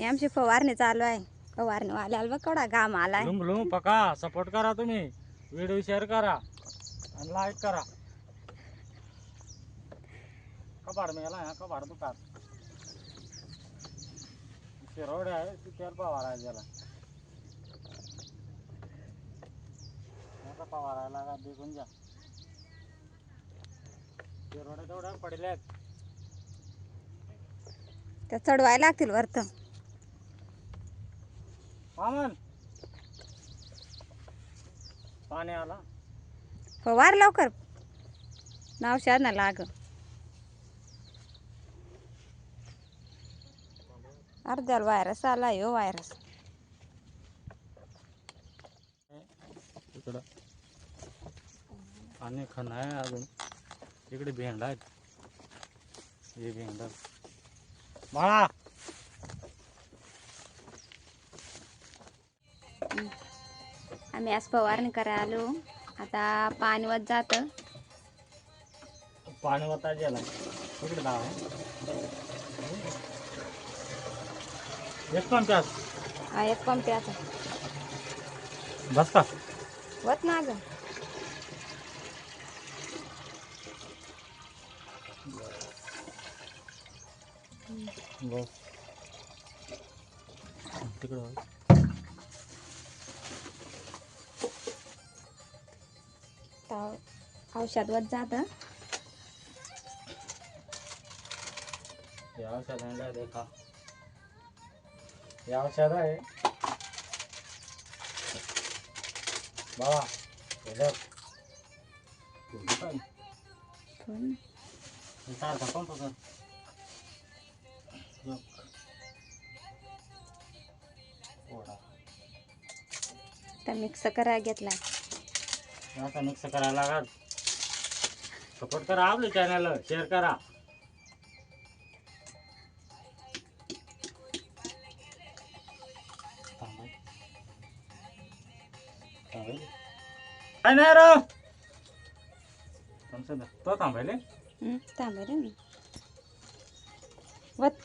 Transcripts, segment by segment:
हे आमची फवारणी चालू आहे. फवारणी आल्याला बघ केवढा घाम आलाय. लुंग लुंग पका सपोर्ट करा तुम्ही. व्हिडिओ शेअर करा आणि लाईक करा. कबाड मेला हा कबाड दुकान. शिरोड आहे ती तेल पवारायला त्याला आता पवारायला का देखून जा. शिरोड तेवढ्या पडल्यात. त्या चढवायला लागतील वरत. मामन. पाणी आला. फवार लवकर. नाव शाद ना लाग. अर्ध्याला व्हायरस आला हो व्हायरस इकडं. आणि खण आहे अजून. इकडे भेंडा आहेत. हे भेंडा. बाळा! आम्ही आज फवारणी करायला आलो. आता पाणी वत जातं. पाणी वता गेला. दाव. एक पण प्यास हा एक पंप बस का? वत ना ग बस. तिकडं औषध वत जातं हे? औषध आणलं देखा हे औषध आहे. बाबा हे सारखा पंप कर. मिक्स करायला घेतलाय. आता मिक्स करायला लागत सपोर्ट करा आपल्या चॅनल शेअर करा. काय नाही रो तुमचं दा- तो थांबायले. थांबा रे मी. वत.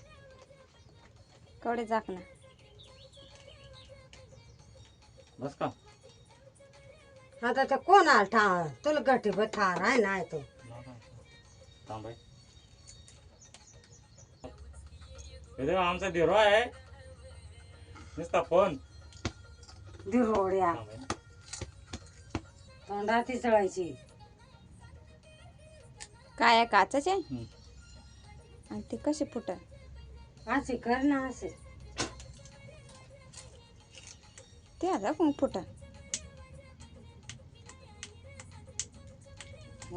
कवडे झाकणं. बस का? आता तर कोण आला ठा तुला गटी बथार आहे नाही तो थांबाय हे देव आमचा धीरो आहे. नुसता फोन. दिरोड्या थांबाय. तोंडाची चळायची काय आहे काचच आहे. आणि ते कसे फुटल असे कर ना असे. ते आता कोण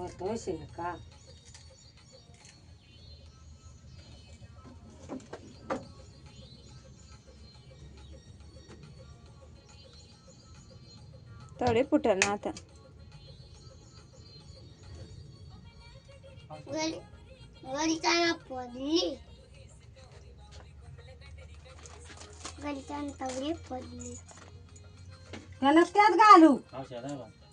असेल का तेवढे फुटल ना आता. जाणं पडली. त्यानं त्यात घालू. औषध आहे बा. नंतर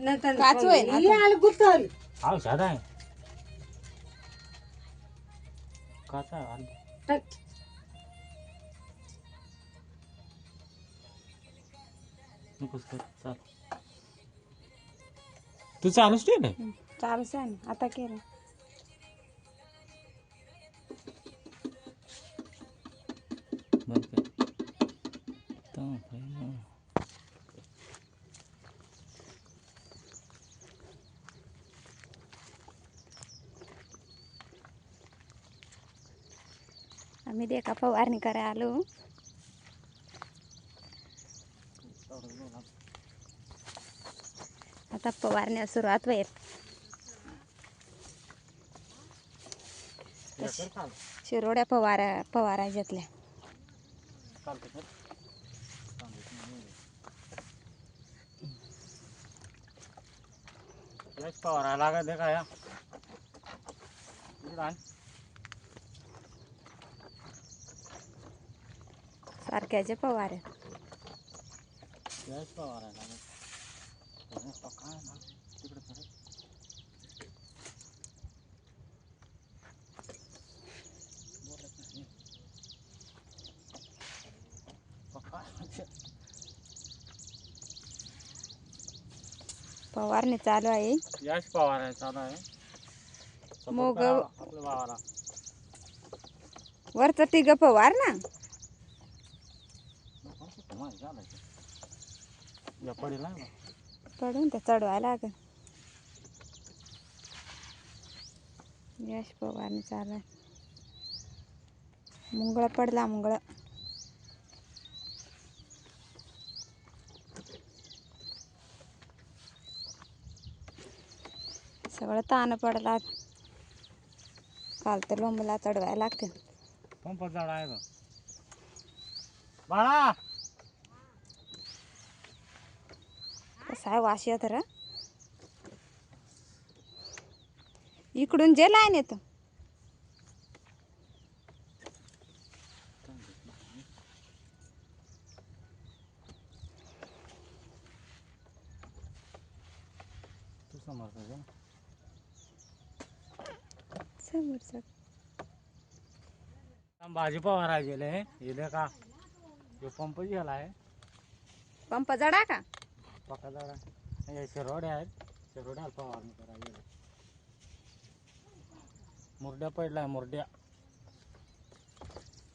काचू आहे ना आता. आलं गुतल औषध आहे काचा आहे आलं. टक. नकोच कर चाल तू चालूच आहे हं, चालूच आहे ना आता केलं बंद कर आम्ही देखा फवारणी करायला आलो. आता फवारण्या सुरुवात होईल. कर. शिरोड्या फवारा फवारा घेतल्या कर. पवारायला लागत आहे का या इकडं आण. सारख्याचे फवारे लयच पवारायला लागत हे नुसतं काय ना तिकडे कर. बोलत नाही. फवारणी चालू आहे. याच पवार चालू आहे. मग- वरचं तिघ फवार ना? या पडीला ना. पडून त्या चढवायला लागेल. यश पवारने चालू आहे मुंगळा पडला मुंगळा. सगळं ताण पडला. काल तर लोंबला चढवायला लागते पंप झाड बाळा! कसं आहे वाशी तर इकडून जे लाईन येतं. तू समोर जा. समोरचं. आम भाजी पवारा गेले इले का? पंप गेला आहे पंप जडा का? पक्का शिरोडे आहेत शिरोड्याला फवारणी करा मुरड्या पडल्या मुरड्या.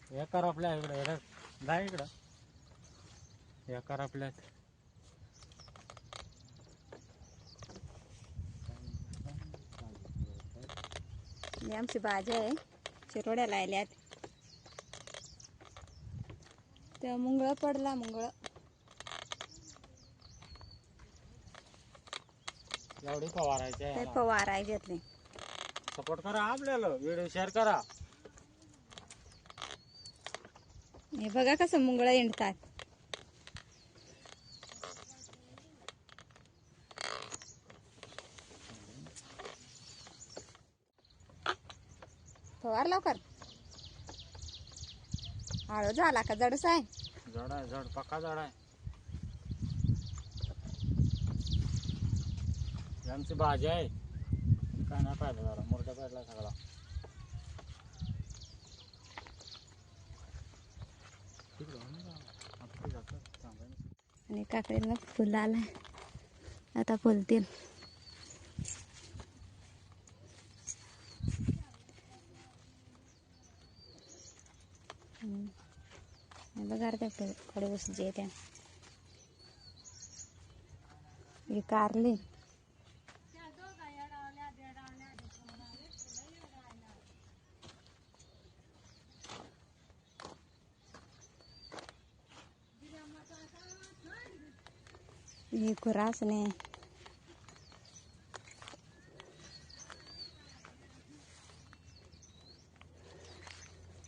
हे कर आपल्या इकडे हे जा इकडं. हे कर आपल्या ही आमची भाजी आहे चिरोड्या लायल्यात. त्या मुंगळं पडला मुंगळं. फवारायची ते फवाराय घेतले. सपोर्ट करा आपल्याला व्हिडिओ शेअर करा. हे बघा कसं मुंगळ हिंडतात. फवार लवकर. हळू झाला का? जडस आहे. झाड आहे झाड पक्का झाड आहे. आमची भाजी आहे. काय नाही पाहिलं जरा मुरड्या पाहिला सगळा. आणि काकडीला फुलं आलं आता फुलतील. हम्म. हे बघा अर्ध्या कडे बसून जे त्या. ही कारली ही खुरासने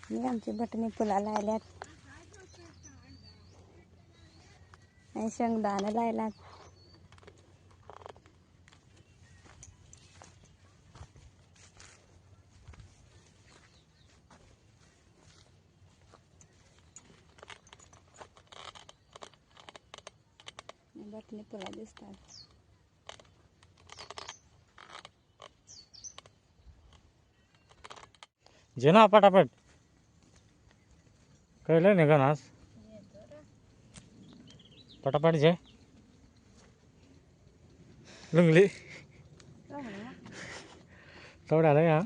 ही आमची बटणी फुला लायल्यात आणि शेंगदाणं लायल्यात बटणी फुला दिसतात जेना पटापट. कळलं नाही का नास? पटापट जे. लुंगली. तेवढ्या आलं या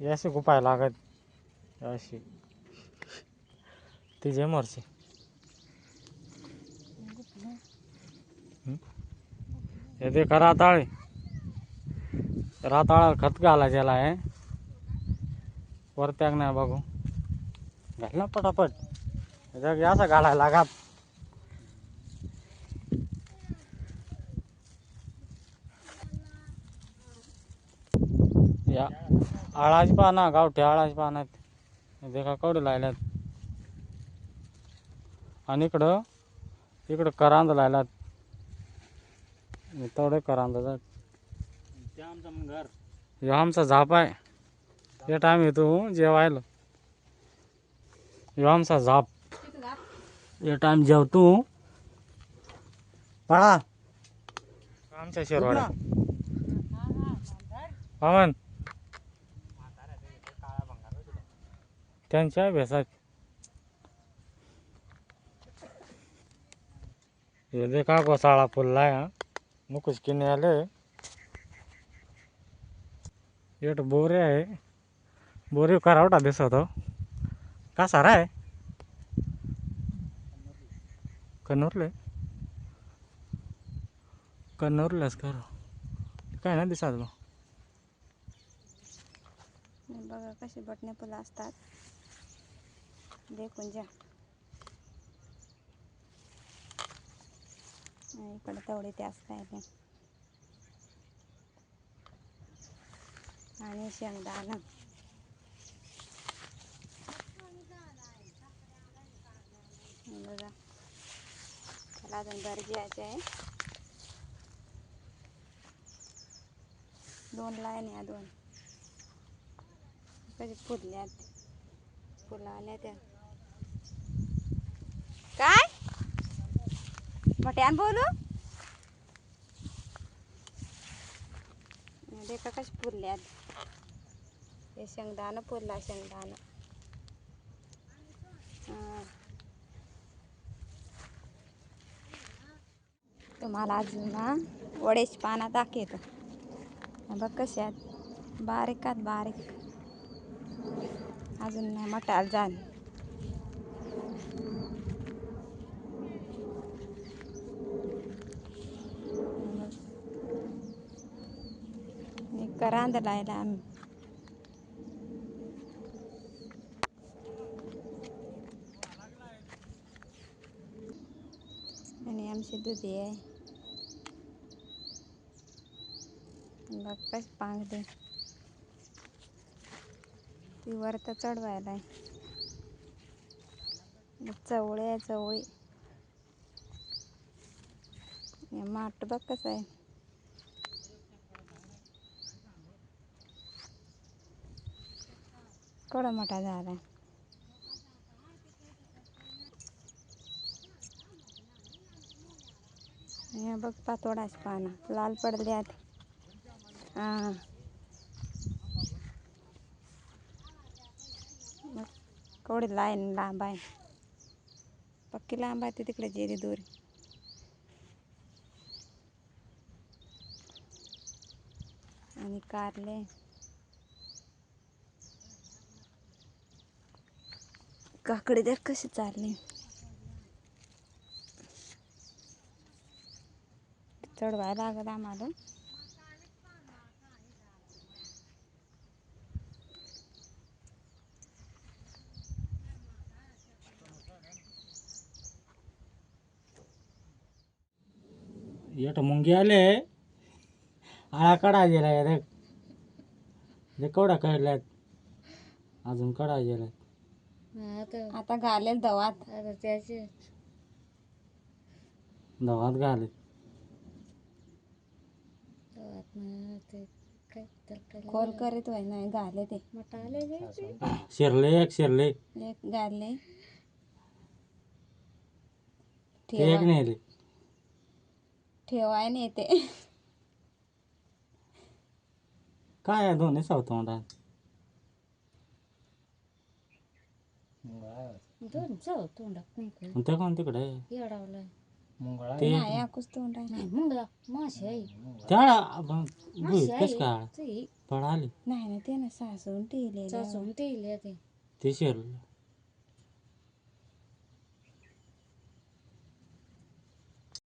याशी गुपाय लागत. याशी. ती जे मरशी. हे देखा खरा ताळे राताळा खत घालायच्याला आहे वरत्याग नाही बघू. घाल ना पटापट. ह्याच्यात असं घालायला लागत. या आळाची पाना गावठी आळाची पान आहेत. देखा कवडे लायल्यात. आणि इकडं इकडं करांद लायलात तेवढे करांद जात. ते आमचं मग घर. ह्यो आमचा झाप आहे. ते टाइम येतो जेवायला. ह्यो आमचा झाप. हे टाइम जेवतो पळा. आमच्या शिरवाडा पवन. त्यांच्या अभ्यासात हे दे का गोसाळा फुलला आहे हा. मुकुश किने आले. एक बोरे आहे. बोरे करावटा दिसत का सारा आहे? कन्नूरले. कन्नूरलाच कर काय ना दिसत मग बघा कशी बटणे फुलं असतात. देखून जा. इकडे तेवढे ते असतात आणि शेंगदाणा. बघा. त्याला अजून गरजे यायचे आहे. दोन लाईन या दोन. कधी फुलल्यात. फुलं आल्या त्या. काय? मोठ्यान बोलू? देखा कशी पुरल्यात हे शेंगदाणं पुरला शेंगदाणं. तुम्हाला अजून ना वडेच पाना दाखवतो. बघ कसे आहेत. बारीक आहेत बारीक. अजून नाही मटाल जाण करांद लायला आम्ही आणि आमची दुधी आहे बघ कशी पांगते ती वर तर चढवायला आहे चवळी आहे चवळी माठ बघ कसं आहे केवढा मोठा झाला हे बघ पातोडाच पानं लाल पडल्यात. हां. मग केवढी लाईन लांब आहे. पक्की लांब आहे ते तिकडे जेरी दूर. आणि कारले. काकडी द्या कशी चालली? चढवायला लागत आम्हाला. येट मुंगी आले. आळा कडा गेलाय रे. कवडा केवढा काढल्यात. अजून कडा गेलाय. आता घालेल दवात. दवात घाले खोल करीत होय नाही घाले ते. शिरले एक शिरले एक. घाले ते एक ठेवा. नेले. ठेवाय नाही ते काय आहे दोन्ही सावतोंडा ते कोण तिकडे? ते नाही आकुच तोंड आहे. त्या आपण भुईत कस काय पळाली. नाही ना ते ना सासून ते शिरलं.